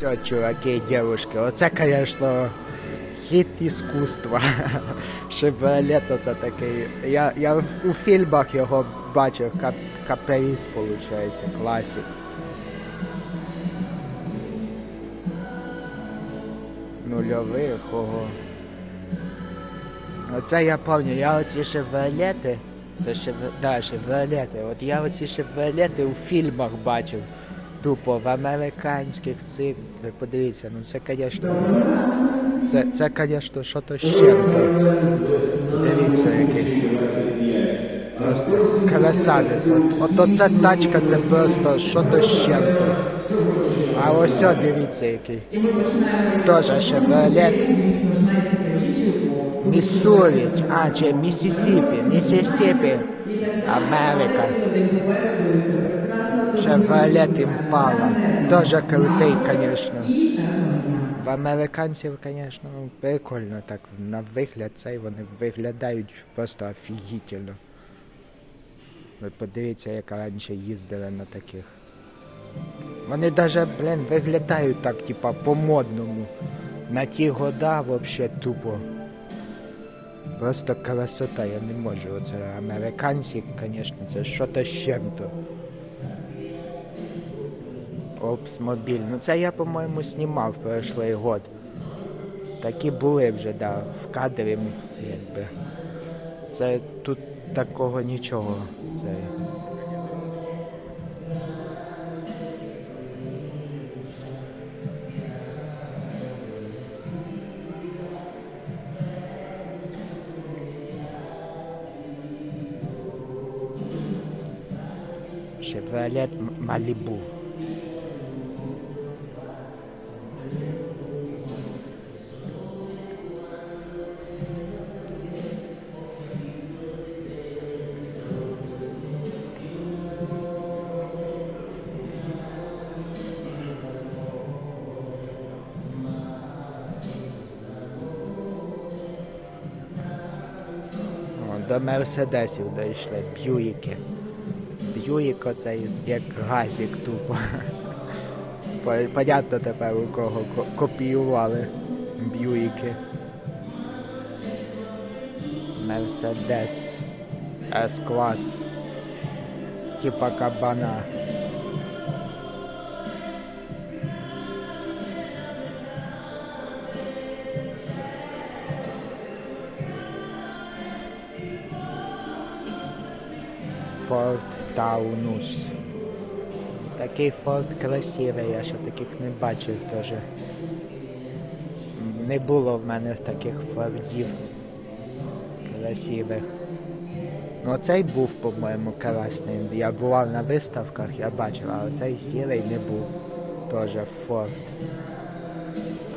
Все, чуваки і дівушки, оце, звісно, хід іскусства. Шевролет це такий. Я, я у фільмах його бачив, кап, каприс, виходить, класик. Нульових, ого. Оце я пам'ятаю, я оці шевролети, це шевр... да, шевролети, от я оці шевролети у фільмах бачив. Тупо в американських цих. Ви подивіться, ну це, звісно. Це, це, звісно, що то ще. Дивіться, який. Просто красавець. От, от оця тачка, це просто що то ще. А ось дивіться, який. Тоже Chevrolet. Міссурі, а, чи Міссісіпі, Міссісіпі, Америка. Chevrolet Impala. Дуже крутий, звісно. В американців, звісно, прикольно так. На вигляд цей вони виглядають просто офігітельно. Ви подивіться, як раніше їздили на таких. Вони даже, блин, виглядають так, типа, по-модному. На ті года вообще тупо. Просто красота, я не можу. Оце американці, звісно, це що-то з чим-то. Опсмобіль. Ну це я, по-моєму, знімав прошлий год. Такі були вже, да, в кадрі, якби. Це тут такого нічого. Це... Chevrolet Malibu. До Мерседесів дійшли, б'юїки. Б'юїк оцей як газик тупо. Понятно тепер у кого копіювали б'юїки. Мерседес С-клас. Типа кабана. Форд Таунус. Такий форт красивий, я ще таких не бачив теж. Не було в мене таких фордів красивих. Ну цей був, по-моєму, красний. Я бував на виставках, я бачив, а оцей сірий не був. Теж форт.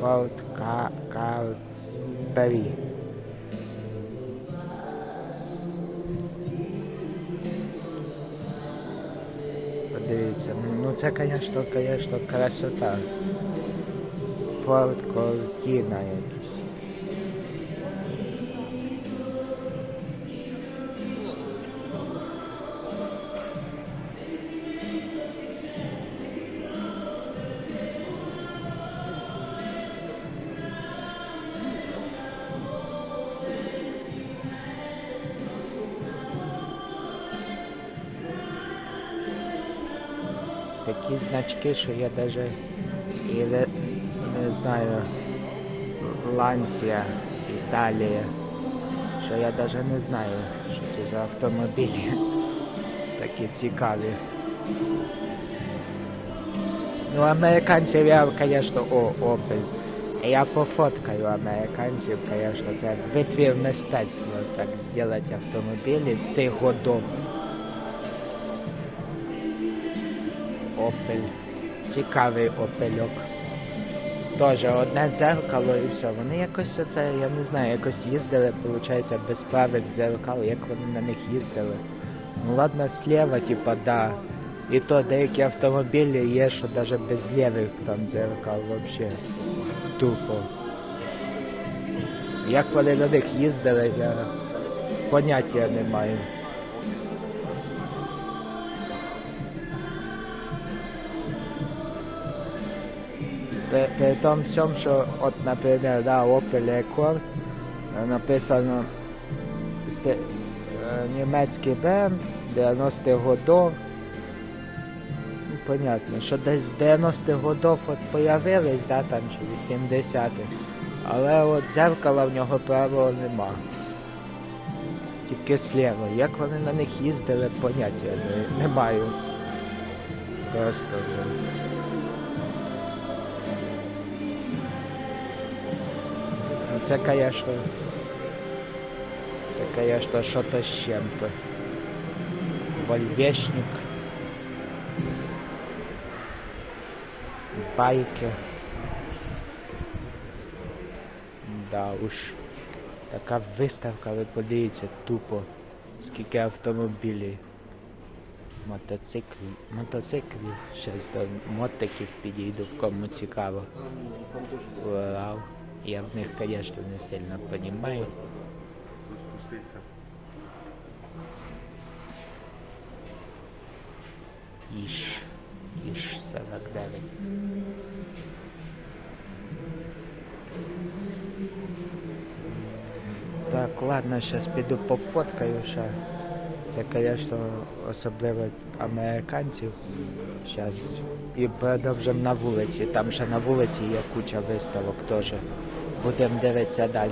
Форт Ка... Карпері. Це, звісно, звісно, красота. Форт Кортіна якийсь. Такі значки, що я навіть і не, знаю, Лансія, Італія, що я навіть не знаю, що це за автомобілі. Такі цікаві. Ну, американців я, звісно, о, Opel. Я пофоткаю американців, звісно, це витвір мистецтва, так зробити автомобілі тих Опель. Цікавий опельок. Тоже одне дзеркало і все. Вони якось оце, я не знаю, якось їздили, виходить, без правих дзеркал, як вони на них їздили. Ну ладно, слева, типа, да. І то деякі автомобілі є, що навіть без лівих там дзеркал вообще. Тупо. Як вони на них їздили, я поняття не маю. При, при тому всьому, що, от, наприклад, да, Opel Record, е, написано се- е, німецький бренд 90-х годов. Ну, понятно, що десь з 90-х годов от появились, да, там чи 80-х. Але от дзеркала в нього правого нема. Тільки слева. Як вони на них їздили, поняття не, не маю. Просто. Це, конечно, це, конечно, що-то з чим-то. Вольвешник. Байки. Да уж. Така виставка, ви подивіться, тупо. Скільки автомобілів. Мотоциклів. Мотоциклів. Щас до мотиків підійду, кому цікаво. Вау. Я в них, конечно, не сильно. Спуститься. Іш. Іш 49. Так, ладно, зараз піду пофоткаю ще. Це, звісно, особливо американців. Зараз і продовжимо на вулиці. Там ще на вулиці є куча виставок теж. Будемо дивитися далі.